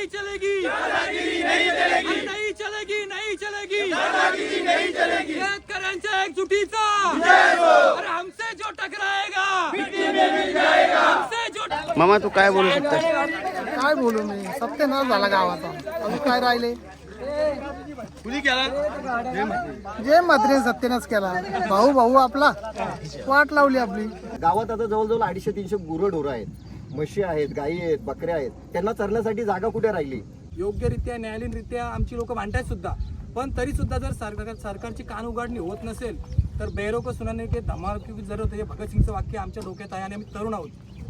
नहीं चलेगी। अरे नहीं चलेगी। नहीं चलेगी शेतकऱ्यांच्या एकजुटीचा अरे हमसे जो टकराएगा हमसे जो मामा तू काय बोलू शकतो? काय बोलू मी? सत्यानाश झाला गावाचा. अजून काय राहिले? जे मात्र सत्यानाश केला. भाऊ भाऊ आपला. वाट लावली आपली. गावात आता जवळजवळ अडीचशे तीनशे गुरंढोरं आहेत. म्हशी आहेत गायी आहेत बकऱ्या आहेत त्यांना चरण्यासाठी जागा कुठे राहिली? योग्यरित्या न्यायालयीनरित्या आमची लोक मांडतात सुद्धा. पण तरी सुद्धा जर सरकार सरकारची कान उघडणी होत नसेल तर बेरोक सुनाने के धमाल की जर होते हे भगतसिंगचं वाक्य आमच्या डोक्यात आहे आणि आम्ही तरुण आहोत.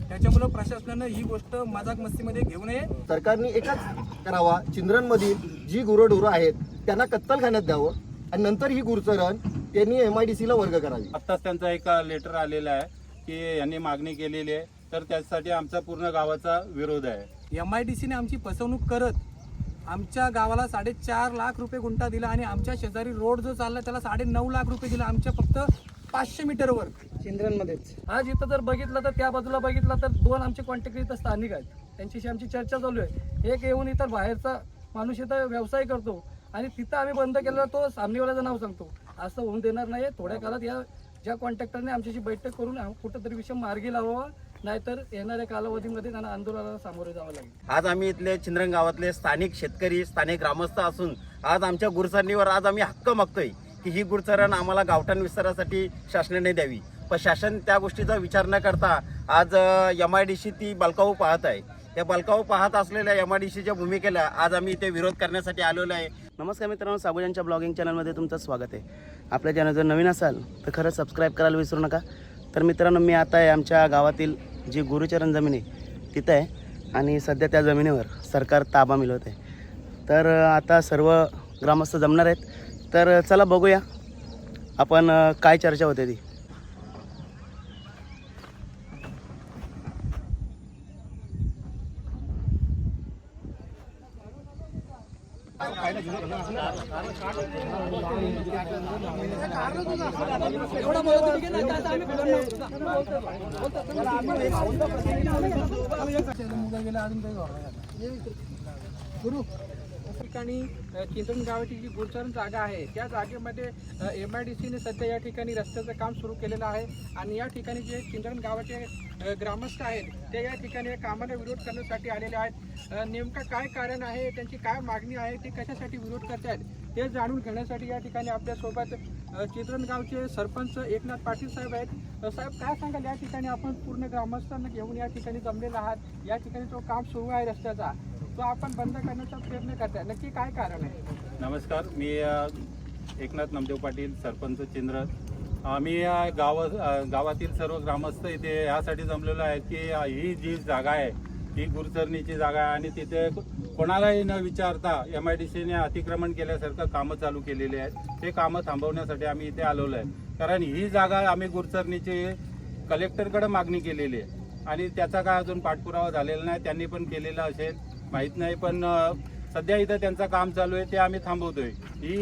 त्याच्यामुळं प्रशासनानं ही गोष्ट मजाक मस्तीमध्ये घेऊ नये. सरकारने एकच करावा चिंद्रनमधील जी गुरंढोरं आहेत त्यांना कत्तलखान्यात द्यावं आणि नंतर ही गुरचरण त्यांनी एम आय डी सीला वर्ग करावी. आत्ताच त्यांचा एक लेटर आलेला आहे की यांनी मागणी केलेली आहे तर त्यासाठी आमचा पूर्ण गावाचा विरोध आहे. एम आय डी सीने आमची फसवणूक करत आमच्या गावाला साडेचार लाख रुपये गुंठा दिला आणि आमच्या शेजारी रोड जो चालला त्याला साडे नऊ लाख रुपये दिला. आमच्या फक्त पाचशे मीटरवर चिंद्रनमध्येच. आज इथं जर बघितलं तर त्या बाजूला बघितलं तर दोन आमचे कॉन्टॅक्ट इथं स्थानिक आहेत. त्यांच्याशी आमची चर्चा चालू आहे. एक येऊन इथं बाहेरचा माणूस इथं व्यवसाय करतो आणि तिथं आम्ही बंद केलेला तो सामनेवाल्याचं नाव सांगतो. असं होऊन देणार नाही थोड्या काळात या ज्या कॉन्ट्रॅक्टरने आमच्याशी बैठक करून कुठंतरी विषय मार्गी लावावा. नाहीतर येणाऱ्या कालावधीमध्ये त्यांना आंदोलनाला सामोरे जावं लागेल. आज आम्ही इथले चिंद्रन गावातले स्थानिक शेतकरी स्थानिक ग्रामस्थ असून आज आमच्या गुरसरणीवर आज आम्ही हक्क मागतोय की ही गुरचरण आम्हाला गावठाण विस्तारासाठी शासनाने द्यावी. पण शासन त्या गोष्टीचा विचार न करता आज एम आय डी सी ती बालकाऊ पाहत आहे. त्या बालकाऊ पाहत असलेल्या एम आय डी सीच्या भूमिकेला आज आम्ही इथे विरोध करण्यासाठी आलेलो आहे. नमस्कार मित्रांनो साबुजांच्या ब्लॉगिंग चॅनलमध्ये तुमचं स्वागत आहे. आपल्या चॅनल जर नवीन असाल तर खरंच सबस्क्राईब करायला विसरू नका. तर मित्रांनो मी आता आहे आमच्या गावातील जी गुरुचरण जमीन आहे तिथं आहे आणि सध्या त्या जमिनीवर सरकार ताबा मिळवत आहे. तर आता सर्व ग्रामस्थ जमणार आहेत. तर चला बघूया आपण काय चर्चा होते ती. गुरु ठिकाणी चिंतन गावाची जी गुरचरण जागा आहे त्या जागेमध्ये एम आय डी सीने सध्या या ठिकाणी रस्त्याचं काम सुरू केलेलं आहे. आणि या ठिकाणी जे चिंतन गावाचे ग्रामस्थ आहेत ते या ठिकाणी या कामाला विरोध करण्यासाठी आलेले आहेत. नेमकं काय कारण आहे त्यांची काय मागणी आहे ते कशासाठी विरोध करत आहेत ते जाणून घेण्यासाठी या ठिकाणी आपल्यासोबत चिंतन गावचे सरपंच एकनाथ पाटील साहेब आहेत. साहेब काय सांगाल? या ठिकाणी आपण पूर्ण ग्रामस्थांना घेऊन या ठिकाणी जमलेला आहात. या ठिकाणी जो काम सुरू आहे रस्त्याचा. तो आपण बंद करण्याचा प्रयत्न करताय नक्की काय कारण आहे? नमस्कार मी अ, एकनाथ नामदेव पाटील सरपंच चिंद्र आम्ही या गाव अ, गावातील सर्व ग्रामस्थ इथे यासाठी जमलेलो आहे की अ, ही जी जागा आहे ही गुरुचरणीची जागा आहे आणि तिथे कोणालाही न विचारता एम आय डी सीने अतिक्रमण केल्यासारखं कामं चालू केलेली आहेत. ते कामं थांबवण्यासाठी आम्ही इथे आलेलो आहे. कारण ही जागा आम्ही गुरुचरणीची कलेक्टरकडे मागणी केलेली आहे. आणि त्याचा काय अजून पाठपुरावा झालेला नाही त्यांनी पण केलेला असेल. माहीत नाही पण सध्या इथं त्यांचं काम चालू आहे ते आम्ही थांबवतोय. ही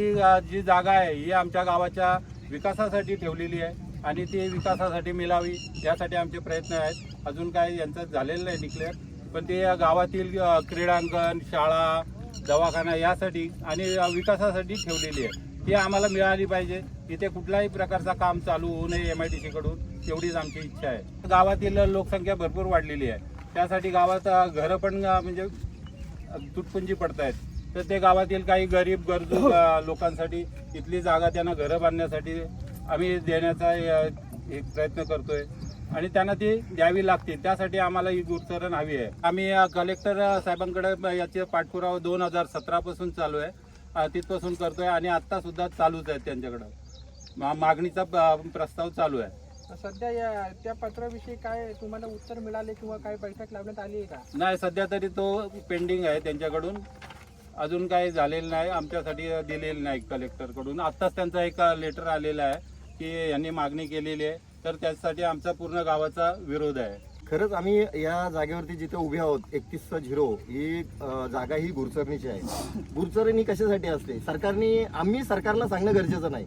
जी जागा आहे ही आमच्या गावाच्या विकासासाठी ठेवलेली आहे आणि ती विकासासाठी मिळावी यासाठी आमचे प्रयत्न आहेत. अजून काय यांचं झालेलं नाही डिक्लेअर पण ते गावातील क्रीडांगण शाळा दवाखाना यासाठी आणि विकासासाठी ठेवलेली आहे. ती आम्हाला मिळाली पाहिजे. इथे कुठलाही प्रकारचा काम चालू होऊ नये एम आय डी सीकडून तेवढीच आमची इच्छा आहे. गावातील लोकसंख्या भरपूर वाढलेली आहे. त्यासाठी गावात घरं पण म्हणजे तुटपुंजी पडत आहेत तर ते गावातील काही गरीब गरजू अ, लोकांसाठी इथली जागा त्यांना घरं बांधण्यासाठी आम्ही देण्याचा एक प्रयत्न करतोय. आणि त्यांना ती द्यावी लागते त्यासाठी आम्हाला ही गुरुचरण हवी आहे. आम्ही कलेक्टर साहेबांकडे याचे पाठपुरावा दोन हजार सतरा पासून चालू आहे. तिथपासून करतोय आणि आता सुद्धा चालूच आहे त्यांच्याकडं. मा- मागणीचा प्रस्ताव चालू आहे. सध्या या त्या पत्राविषयी काय तुम्हाला उत्तर मिळाले किंवा काय बैठक लावण्यात आली आहे का? नाही सध्या तरी तो पेंडिंग आहे त्यांच्याकडून. अजून काही झालेलं नाही आमच्यासाठी दिलेलं नाही कलेक्टरकडून. आत्ताच त्यांचा एक लेटर आलेला आहे की यांनी मागणी केलेली आहे तर त्यासाठी आमचा पूर्ण गावाचा विरोध आहे. खरंच आम्ही या जागेवरती जिथे उभे आहोत एकतीस झिरो ही जागा ही गुरचरणीची आहे. गुरचरण कशासाठी असते? सरकारने आम्ही सरकारला सांगणं गरजेचं नाही.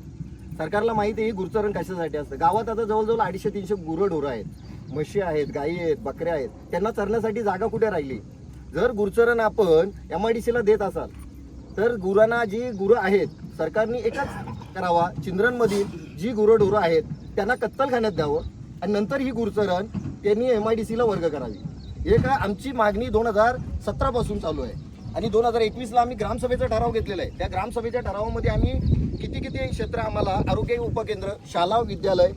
सरकारला माहिती आहे ही गुरचरण कशासाठी असतं? गावात आता जवळजवळ अडीचशे तीनशे गुरंढोरं आहेत. म्हशी आहेत गायी आहेत बकऱ्या आहेत. त्यांना चरण्यासाठी जागा कुठे राहिली? जर गुरचरण आपण एम आय डी सीला देत असाल तर गुरांना जी गुरं आहेत सरकारने एकच करावा चिंद्रणमधील जी गुरंढोरं आहेत त्यांना कत्तलखान्यात द्यावं आणि नंतर ही गुरचरण त्यांनी एम आय डी सीला वर्ग करावी. हे का आमची मागणी दोन हजार सतरापासून चालू आहे. आणि दोन हजार एकवीसला आम्ही ग्रामसभेचा ठराव घेतलेला आहे. त्या ग्रामसभेच्या ठरावामध्ये आम्ही किती किती क्षेत्र आम्हाला आरोग्य उपकेंद्र शाळा विद्यालय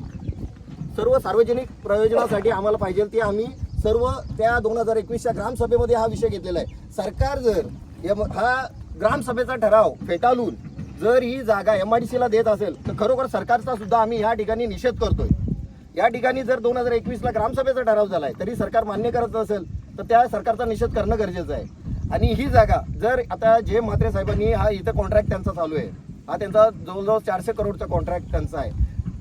सर्व सार्वजनिक प्रयोजनासाठी आम्हाला पाहिजे. ते आम्ही सर्व त्या दोन हजार एकवीसच्या ग्रामसभेमध्ये हा विषय घेतलेला आहे. सरकार जर यम- हा ग्रामसभेचा ठराव फेटाळून जर ही जागा एम आय डी सीला देत असेल तर खरोखर सरकारचा सुद्धा आम्ही या ठिकाणी निषेध करतोय. या ठिकाणी जर दोन हजार एकवीसला ग्रामसभेचा ठराव झाला आहे तरी सरकार मान्य करत असेल तर त्या सरकारचा निषेध करणं गरजेचं आहे. आणि ही जागा जर आता जे म्हात्रे साहेबांनी हा इथं कॉन्ट्रॅक्ट त्यांचा चालू आहे हा त्यांचा जवळजवळ चारशे करोडचा कॉन्ट्रॅक्ट त्यांचा आहे.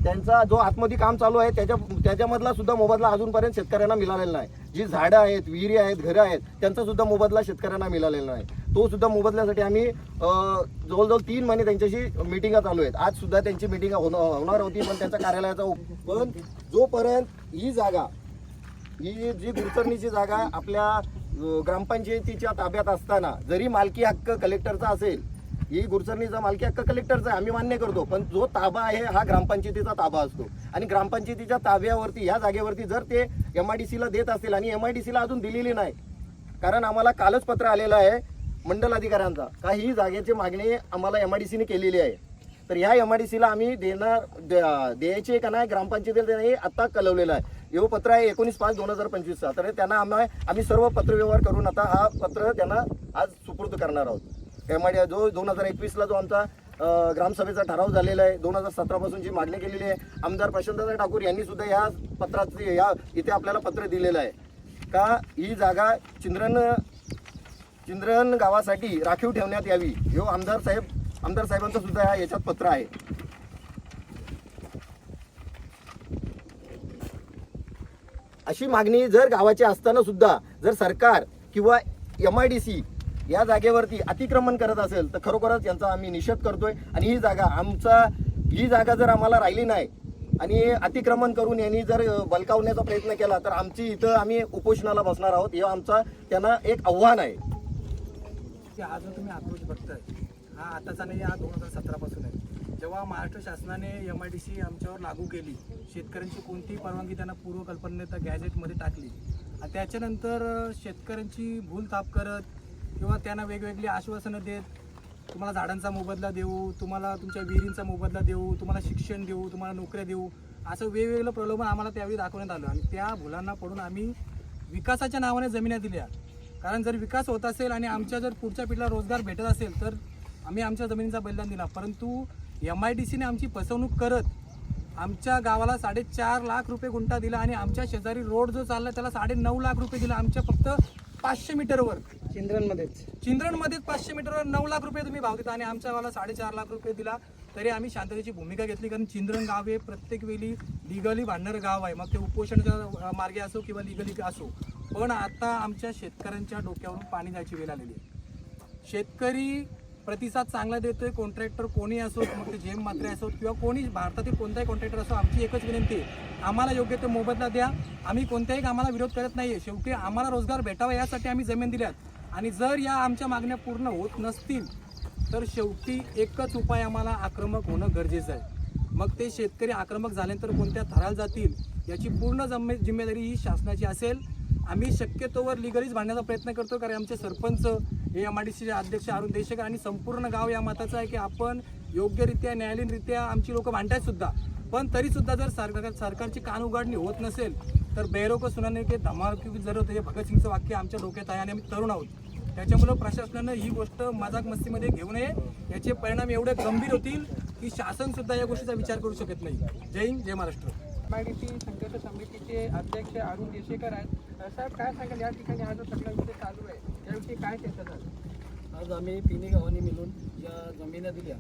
त्यांचा जो आतमध्ये काम चालू आहे त्याच्या त्याच्यामधला सुद्धा मोबदला अजूनपर्यंत शेतकऱ्यांना मिळालेला नाही. जी झाडं आहेत विहिरी आहेत घरं आहेत त्यांचा सुद्धा मोबदला शेतकऱ्यांना मिळालेला नाही. तो सुद्धा मोबदल्यासाठी आम्ही जवळजवळ तीन महिने त्यांच्याशी मिटिंगा चालू आहेत. आज सुद्धा त्यांची मिटिंग होणार होती पण त्यांच्या कार्यालयाचा पण जोपर्यंत ही जागा ही जी गुरचरणीची जागा आपल्या ग्रामपंचायतीच्या ताब्यात असताना जरी मालकी हक्क कलेक्टरचा असेल ही गुरसरणीचा मालकी हक्क कलेक्टरचा आहे आम्ही मान्य करतो. पण जो ताबा आहे हा ग्रामपंचायतीचा ताबा असतो. आणि ग्रामपंचायतीच्या ताब्यावरती या जागेवरती जर ते एम आय डी सीला देत असतील आणि एम आय डी सीला अजून दिलेली नाही कारण आम्हाला कालच पत्र आलेलं आहे मंडल अधिकाऱ्यांचा का ही जागेची मागणी आम्हाला एम आय डी सीने केलेली आहे. तर ह्या एम आय डी सीला आम्ही देणार द्या- द्यायचे का नाही ग्रामपंचायतीला देणं हे आत्ता कळवलेलं आहे. हे पत्र आहे एकोणीस पाच दोन हजार पंचवीसचा. तर त्यांना आम्ही आम्ही सर्व पत्रव्यवहार करून आता हा पत्र त्यांना आज सुपूर्द करणार आहोत. एम आय जो दोन हजार एकवीसला जो आमचा ग्रामसभेचा ठराव झालेला आहे दोन हजार सतरापासून जी मागणी केलेली आहे आमदार प्रशांतदादा ठाकूर यांनी सुद्धा या पत्रात या इथे आपल्याला पत्र दिलेलं आहे. का ही जागा चिंद्रन चिंद्रन गावासाठी राखीव ठेवण्यात यावी हे आमदार साहेब आमदार साहेबांचं सुद्धा या याच्यात पत्र आहे. अशी मागणी जर गावाची असताना सुद्धा जर सरकार किंवा एम आय डी सी या जागेवरती अतिक्रमण करत असेल तर खरोखरच यांचा आम्ही निषेध करतोय. आणि ही जागा आमचा ही जागा जर आम्हाला राहिली नाही आणि अतिक्रमण करून यांनी जर बलकावण्याचा प्रयत्न केला तर आमची इथं आम्ही उपोषणाला बसणार आहोत. हे आमचा त्यांना एक आव्हान आहे. की हा जो तुम्ही आक्रोश बघताय. हा आताचा नाही हा दोन हजार सतरापासून आहे. जेव्हा महाराष्ट्र शासनाने एम आय डी सी आमच्यावर लागू केली शेतकऱ्यांची कोणतीही परवानगी त्यांना पूर्वकल्पने त्या गॅजेटमध्ये टाकली आणि त्याच्यानंतर शेतकऱ्यांची भूल ताप करत किंवा त्यांना वेगवेगळी आश्वासनं देत तुम्हाला झाडांचा मोबदला देऊ तुम्हाला तुमच्या विहिरींचा मोबदला देऊ तुम्हाला शिक्षण देऊ तुम्हाला नोकऱ्या देऊ असं वेगवेगळं प्रलोभन आम्हाला त्यावेळी दाखवण्यात आलं. आणि त्या भुलांना पडून आम्ही विकासाच्या नावाने जमिन्या दिल्या. कारण जर विकास होत असेल आणि आमच्या जर पुढच्या पिढीला रोजगार भेटत असेल तर आम्ही आमच्या जमिनीचा बलिदान दिला. परंतु एम आय डी सीने आमची फसवणूक करत आमच्या गावाला साडेचार लाख रुपये गुंठा दिला आणि आमच्या शेजारी रोड जो चालला त्याला साडे नऊ लाख रुपये दिला. आमच्या फक्त पाचशे मीटरवर. चिंद्रनमध्येच. चिंद्रणमध्येच पाचशे मीटरवर नऊ लाख रुपये तुम्ही भाव देता आणि आमच्या गावाला साडेचार लाख रुपये दिला. तरी आम्ही शांततेची भूमिका घेतली कारण चिंद्रण गाव हे प्रत्येक वेळी लिगली भांडणारं गाव आहे. मग ते उपोषणाच्या मार्गे असो किंवा लिगली असो. पण आता आमच्या शेतकऱ्यांच्या डोक्यावरून पाणी जायची वेळ आलेली आहे. शेतकरी प्रतिसाद चांगला देतोय कॉन्ट्रॅक्टर कोणी असो मग ते जेम मात्रे असो किंवा कोणी भारतातील कोणताही कॉन्ट्रॅक्टर असो आमची एकच विनंती आहे. आम्हाला योग्य ते मोबदला द्या. आम्ही कोणत्याही कामाला विरोध करत नाही आहे शेवटी आम्हाला रोजगार भेटावा यासाठी आम्ही जमीन दिल्यात. आणि जर या आमच्या मागण्या पूर्ण होत नसतील तर शेवटी एकच उपाय आम्हाला आक्रमक होणं गरजेचं आहे. मग ते शेतकरी आक्रमक झाल्यानंतर कोणत्या थराला जातील याची पूर्ण जमे जिम्मेदारी ही शासनाची असेल. आम्ही शक्यतोवर लिगलीच भांडण्याचा प्रयत्न करतो कारण आमचे सरपंच हे एम आय डी सीचे अध्यक्ष अरुण देशेकर आणि संपूर्ण गाव या मताचं आहे की आपण योग्यरित्या न्यायालयीनरित्या आमची लोक भांडतायत सुद्धा. पण तरीसुद्धा जर सरकार सरकारची कान उघडणी होत नसेल तर बेरोक सुनाने के धमाकी जर होतं हे भगतसिंगचं वाक्य आमच्या डोक्यात आहे आणि आम्ही तरुण आहोत. त्याच्यामुळं प्रशासनानं ही गोष्ट मजाक मस्तीमध्ये घेऊ नये. याचे परिणाम एवढे गंभीर होतील की शासन सुद्धा या गोष्टीचा विचार करू शकत नाही. जय हिंद जय Maharashtra. M I D C संघर्ष समितीचे अध्यक्ष अरुण देशेकर आहेत. साहेब काय सांगाल? या ठिकाणी हा जो सगळा विषय चालू आहे त्याविषयी काय चर्चा झाली आज आम्ही तिन्ही गावांनी मिळून ज्या जमिन्या दिल्या.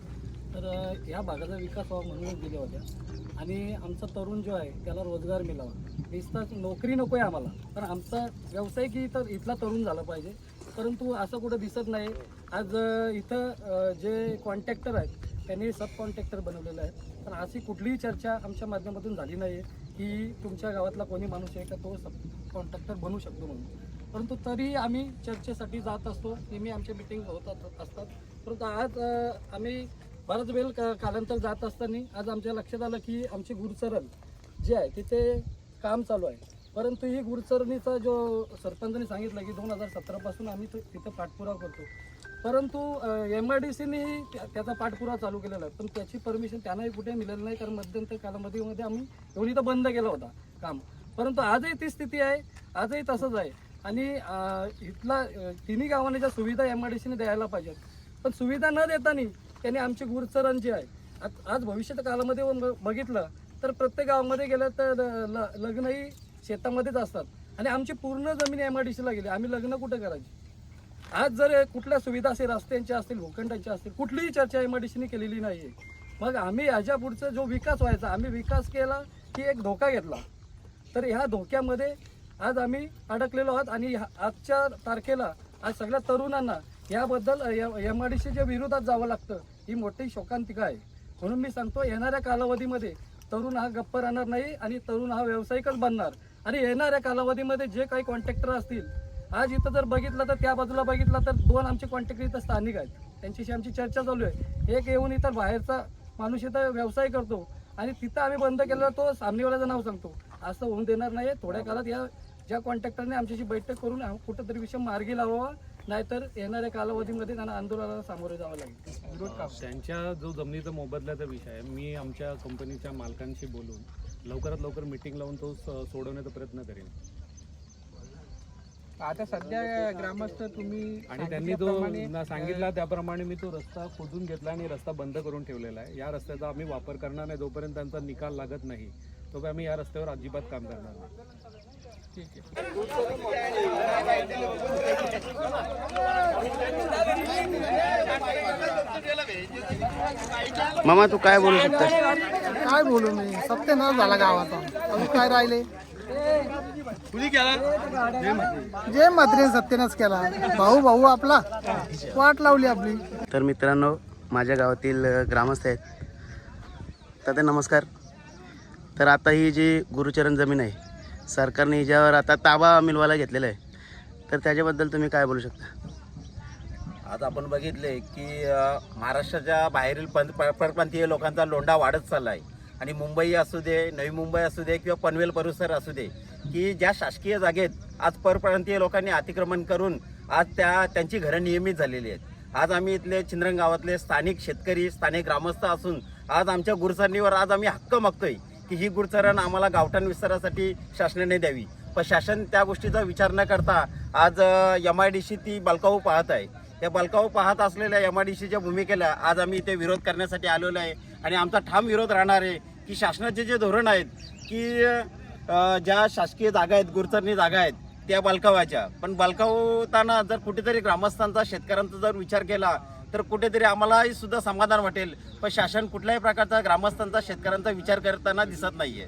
तर ह्या भागाचा विकास व्हावा म्हणूनच दिल्या होत्या. आणि आमचा तरुण जो आहे त्याला रोजगार मिळावा. नुसतं नोकरी नको आहे आम्हाला. पण आमचा व्यवसाय की तर इथला तरुण झाला पाहिजे. परंतु असं कुठं दिसत नाही. आज इथं जे कॉन्ट्रॅक्टर आहेत त्यांनी सब कॉन्ट्रॅक्टर बनवलेलं आहे पण अशी कुठलीही चर्चा आमच्या माध्यमातून झाली नाही की तुमच्या गावातला कोणी माणूस आहे का तो सब कॉन्ट्रॅक्टर बनू शकतो म्हणून. परंतु तरी आम्ही चर्चेसाठी जात असतो नेहमी आमच्या मिटिंग होतात असतात. परंतु आज आम्ही बराच वेळ का- कालांतर जात असताना आज आमच्या लक्षात आलं की आमची गुरुचरण जे आहे तिथे काम चालू आहे. परंतु ही गुरुचरणीचा जो सरपंचने सांगितलं की दोन हजार सतरापासून आम्ही तिथं पाठपुरावा करतो. परंतु एम आय डी सीने त्याचा पाठपुरावा चालू केलेला आहे. पण त्याची परमिशन त्यांनाही कुठे मिळाली नाही कारण मध्यंतर कालावधीमध्ये आम्ही एवढी तर बंद केला होता काम. परंतु आजही ती स्थिती आहे आजही तसंच आहे. आणि इथला तिन्ही गावांना ज्या सुविधा एम आय डी सीने द्यायला पाहिजेत पण सुविधा न देताना त्यांनी आमची गुरचरण जी आहे आज- आज कालामध्ये काळामध्ये ब- बघितलं तर प्रत्येक गावामध्ये गेलं तर ल- लग्नही शेतामध्येच असतात. आणि आमची पूर्ण जमीन एम आय डी सीला गेली. आम्ही लग्न कुठे करायची? आज जर कुठल्या सुविधा असेल रस्त्यांच्या असतील भूखंडांच्या असतील कुठलीही चर्चा एम आय डी सीने केलेली नाही आहे मग आम्ही याच्या पुढचा जो विकास व्हायचा आम्ही विकास केला की एक धोका घेतला. तर ह्या धोक्यामध्ये आज आम्ही अडकलेलो आहोत आणि ह्या- आजच्या तारखेला आज सगळ्या तरुणांना याबद्दल एम आय डी सीच्या विरोधात जावं लागतं ही मोठी शोकांतिका आहे. म्हणून मी सांगतो येणाऱ्या कालावधीमध्ये तरुण हा गप्प राहणार नाही आणि तरुण हा व्यावसायिकच बनणार. आणि येणाऱ्या कालावधीमध्ये जे काही कॉन्ट्रॅक्टर असतील आज इथं जर बघितलं तर त्या बाजूला बघितलं तर दोन आमचे कॉन्ट्रॅक्टर इथं स्थानिक आहेत. त्यांच्याशी आमची चर्चा चालू आहे. एक येऊन इथं बाहेरचा माणूस इथं व्यवसाय करतो आणि तिथं आम्ही बंद केलेला तो सामनेवाल्याचं नाव सांगतो. असं होऊन देणार नाही थोड्या काळात या ज्या कॉन्ट्रॅक्टरने आमच्याशी बैठक करून कुठंतरी विषय मार्गी लावावा. नाहीतर येणाऱ्या कालावधीमध्ये त्यांना आंदोलनाला सामोरे जावं लागेल. त्यांच्या जो जमिनीचा मोबदल्याचा विषय आहे मी आमच्या कंपनीच्या मालकांशी बोलून लवकरात लवकर मीटिंग लावून तो सोडवण्याचा प्रयत्न करेन. आता सध्या ग्रामस्थ तुम्ही आणि त्यांनी तो ना सांगितला त्याप्रमाणे मी तो रस्ता खोदून घेतला आणि रस्ता बंद करून ठेवलेला आहे. या रस्त्याचा आम्ही वापर करणार नाही जोपर्यंत त्यांचा निकाल लागत नाही तोपर्यंत आम्ही या रस्त्यावर अजिबात काम करणार नाही. मामा तू काय बोलू शकतो काय बोलू मी? सत्यानाश झाला गावाचा. अजून काय राहिले? जे मात्रे सत्यानाश केला. भाऊ भाऊ आपला. वाट लावली आपली. तर मित्रांनो माझ्या गावातील ग्रामस्थ आहेत. तर नमस्कार. तर आता ही जी गुरुचरण जमीन आहे सरकारने हिच्यावर आता ताबा मिळवायला घेतलेला आहे. तर त्याच्याबद्दल तुम्ही काय बोलू शकता? आज आपण बघितले की अ, महाराष्ट्राच्या बाहेरील पंत प- परप्रांतीय लोकांचा लोंढा वाढत चालला आहे आणि मुंबई असू दे नवी मुंबई असू दे किंवा पनवेल परिसर असू दे की ज्या शासकीय जागेत आज परप्रांतीय लोकांनी अतिक्रमण करून आज त्या त्यांची घरं नियमित झालेली आहेत. आज आम्ही इथले चिंद्रन गावातले स्थानिक शेतकरी स्थानिक ग्रामस्थ असून आज आमच्या गुरचरणीवर आज आम्ही हक्क मागतोय की ही गुरचरण आम्हाला गावठाण विस्तारासाठी शासनाने द्यावी. पण शासन त्या गोष्टीचा विचार न करता आज एम आय डी सी ती बालकाहू पाहत आहे. या बालकाहू पाहत असलेल्या एम आय डी सीच्या भूमिकेला आज आम्ही इथे विरोध करण्यासाठी आलेलो आहे. आणि आमचा ठाम विरोध राहणार आहे की शासनाचे जे धोरण आहेत की ज्या शासकीय जागा आहेत गुरचरणी जागा आहेत त्या बलकावाच्या पण बालकावताना जर कुठेतरी ग्रामस्थांचा शेतकऱ्यांचा जर विचार केला तर कुठेतरी आम्हालाही सुद्धा समाधान वाटेल. पण शासन कुठल्याही प्रकारचा ग्रामस्थांचा शेतकऱ्यांचा विचार करताना दिसत नाहीये.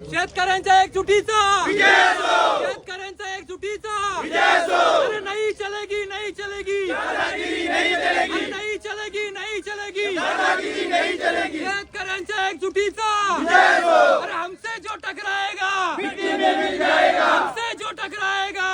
शेतकऱ्यांचा एक चुटीचा शेतकऱ्यांचा एक चुटीचा अरे नाही चलेगी नाही चलेगी. अरे नहीं चलेगी नाही चलेगी. शेतकऱ्यांचा एक चुटीचा अरे हमसे जो टकराएगा हमसे जो टकराएगा.